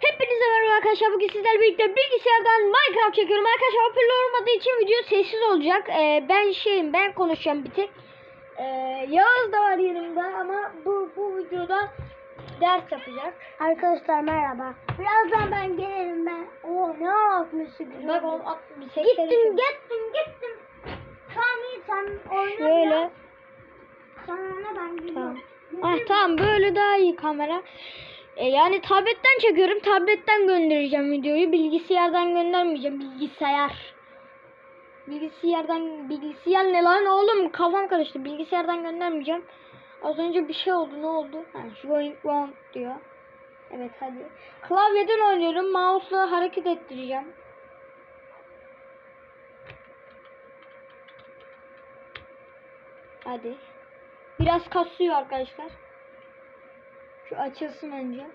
Hepinize merhaba arkadaşlar. Bugün sizlerle birlikte bilgisayardan Minecraft çekiyorum. Arkadaşlar hoparlör olmadığı için video sessiz olacak. Ee, ben şeyim, ben konuşacağım bir tek. Ee, Yağız da var yanımda ama bu, bu videoda ders yapacak. Arkadaşlar merhaba. Birazdan ben gelirim ben. Oo ne yapmışsın? Bak o at, bir ses Gittim gittim gittim. Sami sen oyna. Şöyle. biraz. Sonra ben Tamam. gidiyorum. Ah tamam böyle daha iyi kamera. E, yani tabletten çekiyorum. Tabletten göndereceğim videoyu. Bilgisayardan göndermeyeceğim. Bilgisayar. Bilgisayardan bilgisayar ne lan oğlum? Kafam karıştı. Bilgisayardan göndermeyeceğim. Az önce bir şey oldu. Ne oldu? Ha, going wrong diyor. Evet hadi. Klavyeden oynuyorum. Mouse'la hareket ettireceğim. Hadi. Biraz kasıyor arkadaşlar. Şu açılsın önce.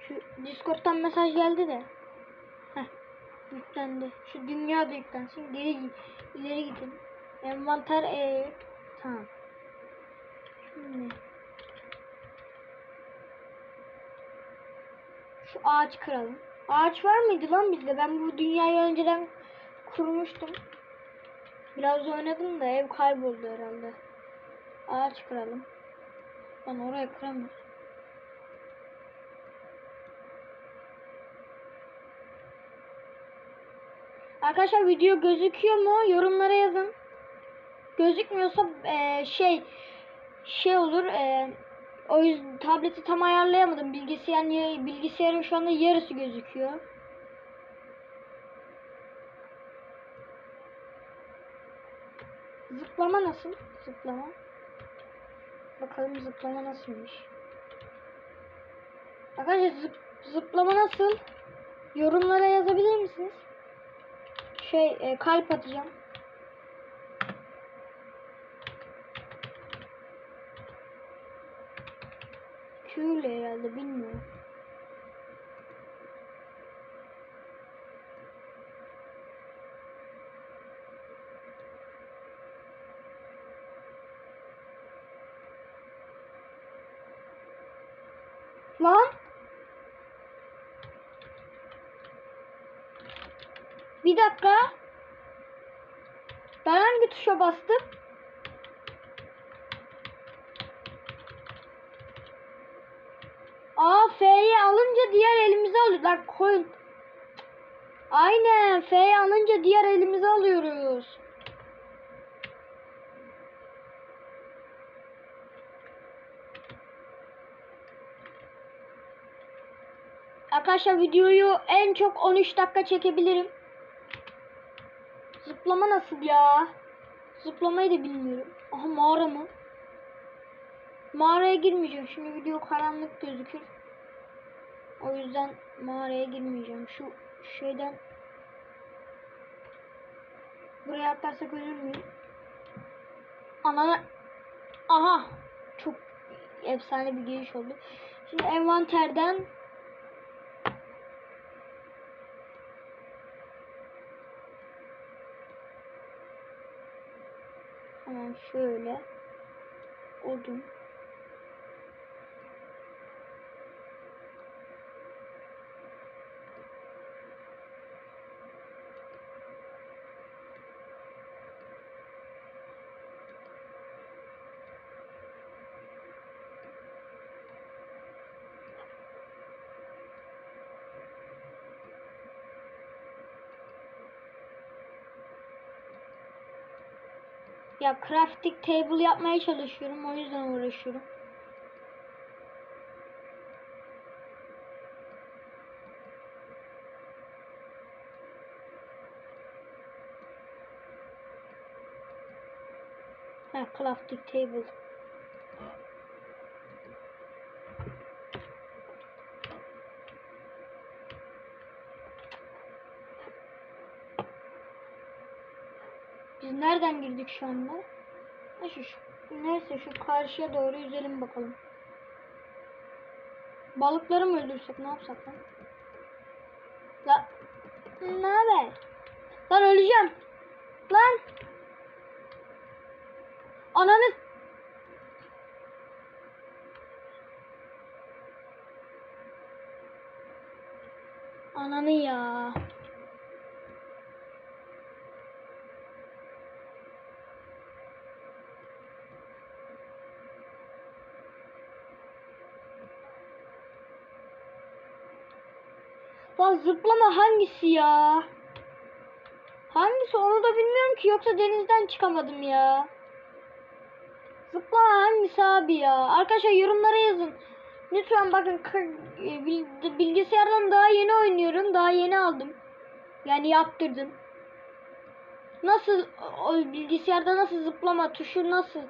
Şu Discord'dan mesaj geldi de. Heh. Yüklendi. Şu dünya da yüklensin. Geri ileri gidin. Envanter e tamam. Şimdi. Şu ağaç kıralım. Ağaç var mıydı lan bizde? Ben bu dünyayı önceden kurmuştum. Biraz oynadım da ev kayboldu herhalde. Ağaç kıralım. Lan oraya kıramıyoruz. Arkadaşlar video gözüküyor mu? Yorumlara yazın. Gözükmüyorsa eee, şey şey olur. eee, o yüzden tableti tam ayarlayamadım. Bilgisayar bilgisayarın şu anda yarısı gözüküyor. Zıplama nasıl? Zıplama. Bakalım zıplama nasılmış. Arkadaşlar zıp, zıplama nasıl? Yorumlara yazabilir misiniz? Şey e, kalp atacağım. İle herhalde bilmiyorum. Lan. Bir dakika. Ben hangi tuşa bastım? Aa F'yi alınca diğer elimize alıyoruz. Lan koyun. Aynen F'yi alınca diğer elimize alıyoruz. Arkadaşlar videoyu en çok 13 dakika çekebilirim. Zıplama nasıl ya? Zıplamayı da bilmiyorum. Aha mağara mı? Mağaraya girmeyeceğim. Şimdi video karanlık gözükür. O yüzden mağaraya girmeyeceğim. Şu şeyden buraya atlarsak ölür müyüm? Anana Aha çok efsane bir giriş oldu. Şimdi envanterden Hemen şöyle odun Ya crafting table yapmaya çalışıyorum. O yüzden uğraşıyorum. Ha, crafting table. Biz nereden girdik şu anda? Ha şu, şu, neyse şu karşıya doğru yüzelim bakalım. Balıkları mı öldürsek ne yapsak lan? La ne haber? Lan öleceğim. Lan. Ananı Ananı ya. Zıplama hangisi ya? Hangisi onu da bilmiyorum ki yoksa denizden çıkamadım ya. Zıplama hangisi abi ya? Arkadaşlar yorumlara yazın. Lütfen bakın e, bil- bilgisayardan daha yeni oynuyorum. Daha yeni aldım. Yani yaptırdım. Nasıl o bilgisayarda nasıl zıplama tuşu nasıl?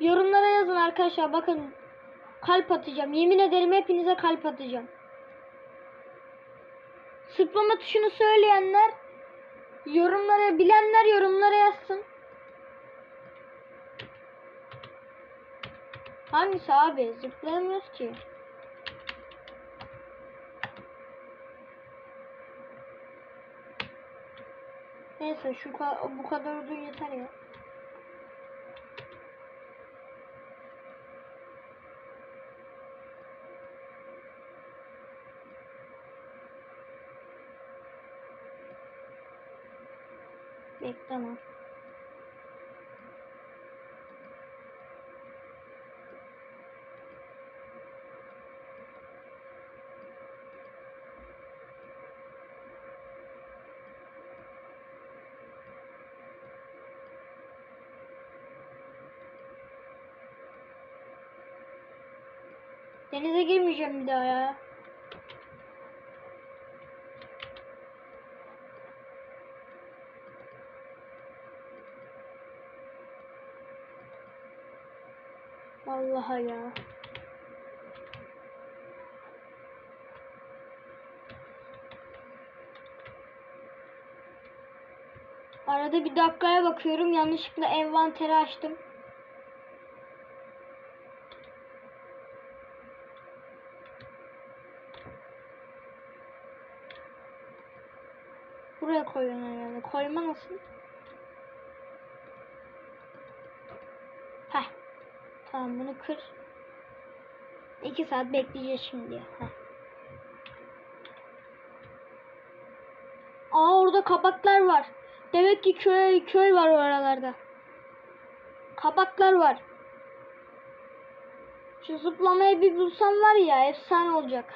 Yorumlara yazın arkadaşlar. Bakın kalp atacağım. Yemin ederim hepinize kalp atacağım. Zıplama tuşunu söyleyenler yorumlara bilenler yorumlara yazsın. Hangisi abi? Zıplayamıyoruz ki. Neyse şu bu kadar uzun yeter ya. Bekleme. Denize girmeyeceğim bir daha ya. Vallahi ya. Arada bir dakikaya bakıyorum. Yanlışlıkla envanteri açtım. Buraya koyuyorsun herhalde. Koyma nasıl? Heh. Tamam bunu kır. İki saat bekleyeceğiz şimdi. Heh. Aa orada kabaklar var. Demek ki köy köy var oralarda. Kabaklar var. Şu zıplamayı bir bulsam var ya efsane olacak.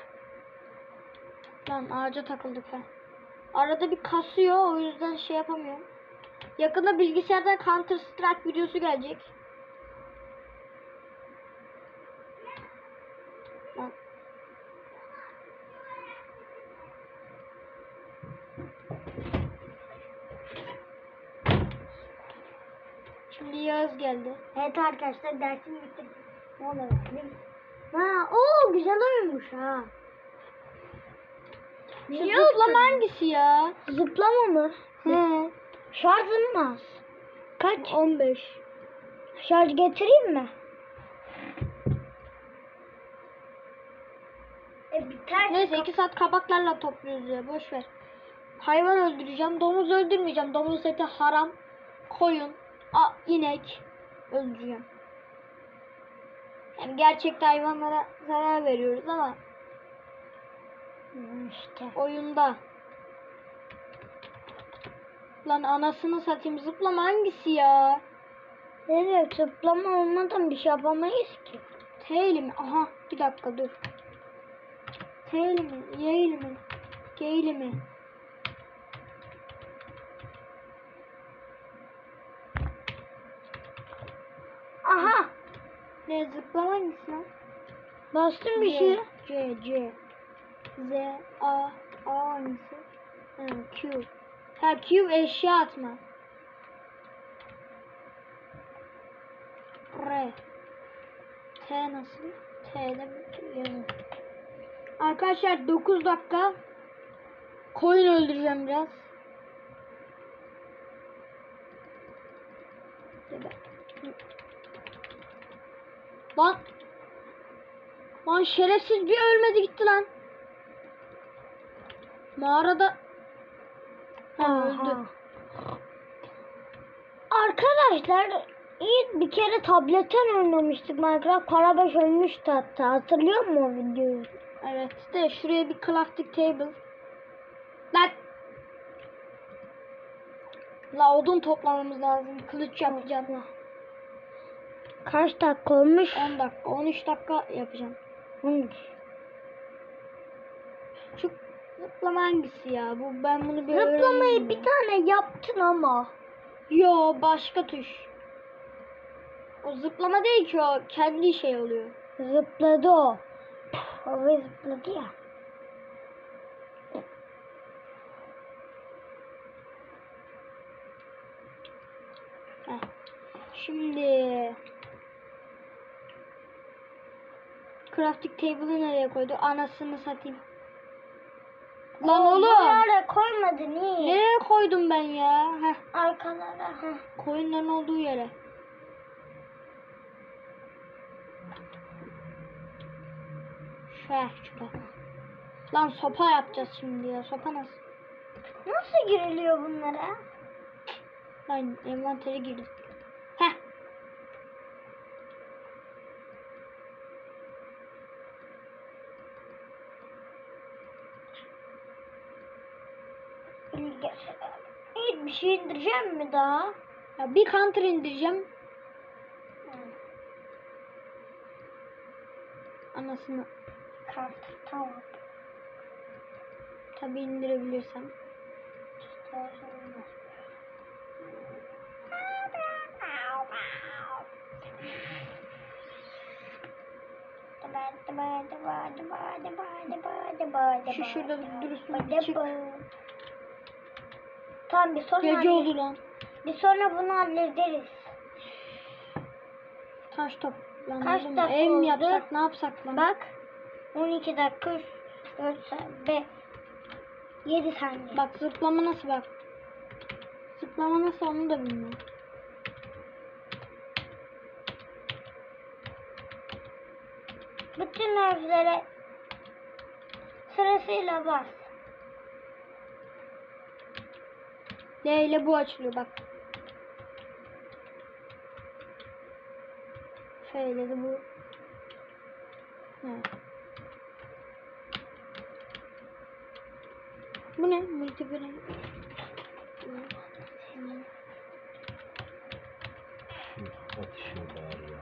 Lan ağaca takıldık ha. Arada bir kasıyor o yüzden şey yapamıyorum. Yakında bilgisayardan Counter Strike videosu gelecek. Lan. Yağız geldi. Evet arkadaşlar dersim bitti. Ne oldu? Ha, o güzel oyunmuş ha. Niye zıplama hangisi ya? Zıplama mı? He. Şarjın mı az? Kaç? 15. Şarj getireyim mi? E biter. Neyse 2 saat kabaklarla topluyoruz ya boş ver. Hayvan öldüreceğim. Domuz öldürmeyeceğim. Domuz eti haram. Koyun, a, inek öldüreceğim. Yani gerçekte hayvanlara zarar veriyoruz ama işte. oyunda. Lan anasını satayım zıplama hangisi ya? Evet zıplama olmadan bir şey yapamayız ki. Tail mi? Aha bir dakika dur. Tail mi? Yale mi? Gale mi? Aha Ne zıplama hangisi lan? bastım bir şey. C, C. Z, A, A hangisi? Ha, Q. Ha Q eşya atma. R. T nasıl? T'de yazın. Arkadaşlar 9 dakika koyun öldüreceğim biraz. Ya da- Lan Lan şerefsiz bir ölmedi gitti lan. Mağarada ha, öldü. Arkadaşlar iyi bir kere tabletten oynamıştık Minecraft. Karabaş ölmüştü hatta. Hatırlıyor musun o videoyu? Evet de şuraya bir crafting table. Lan. La odun toplamamız lazım. Kılıç yapacağım. Kaç dakika olmuş? 10 dakika, 13 dakika yapacağım. 13. Şu zıplama hangisi ya? Bu ben bunu bir Zıplamayı bir ya. tane yaptın ama. Yo başka tuş. O zıplama değil ki o kendi şey oluyor. Zıpladı o. Havaya zıpladı ya. Heh. Şimdi crafting table'ı nereye koydu? Anasını satayım. Lan oğlum. Buralara koymadı niye? Nereye koydum ben ya? Heh. Arkalara. Heh. Koyunların olduğu yere. Şuraya şuraya. Lan sopa yapacağız şimdi ya. Sopa nasıl? Nasıl giriliyor bunlara? Lan envantere girdik. Heh. İlgi. İyi bir şey indireceğim mi daha? Ya bir counter indireceğim. Anasını Kart. Tamam. tabi indirebilirsem. Şu şurada durursun. Çık. Tamam bir sonra Gece oldu lan. bir sonra bunu hallederiz. Taş toplanalım. Kaç mı? dakika Ev mi oldu? yapsak ne yapsak lan? Bak 12 dakika 3 4 saat 7 saniye. Bak zıplama nasıl bak. Zıplama nasıl onu da bilmiyorum. Bütün harflere sırasıyla bas. L ile bu açılıyor bak. F ile de bu. Evet. Bu ne? Multiplayer. Atışıyor bari ya.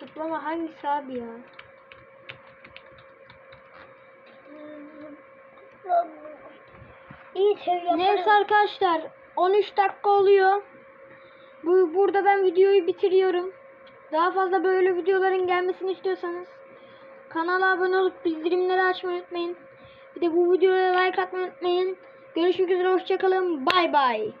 Zıplama hangisi abi ya? İyi. Neyse arkadaşlar 13 dakika oluyor. Bu burada ben videoyu bitiriyorum. Daha fazla böyle videoların gelmesini istiyorsanız kanala abone olup bildirimleri açmayı unutmayın. Bir de bu videoya like atmayı unutmayın. Görüşmek üzere hoşçakalın. Bay bay.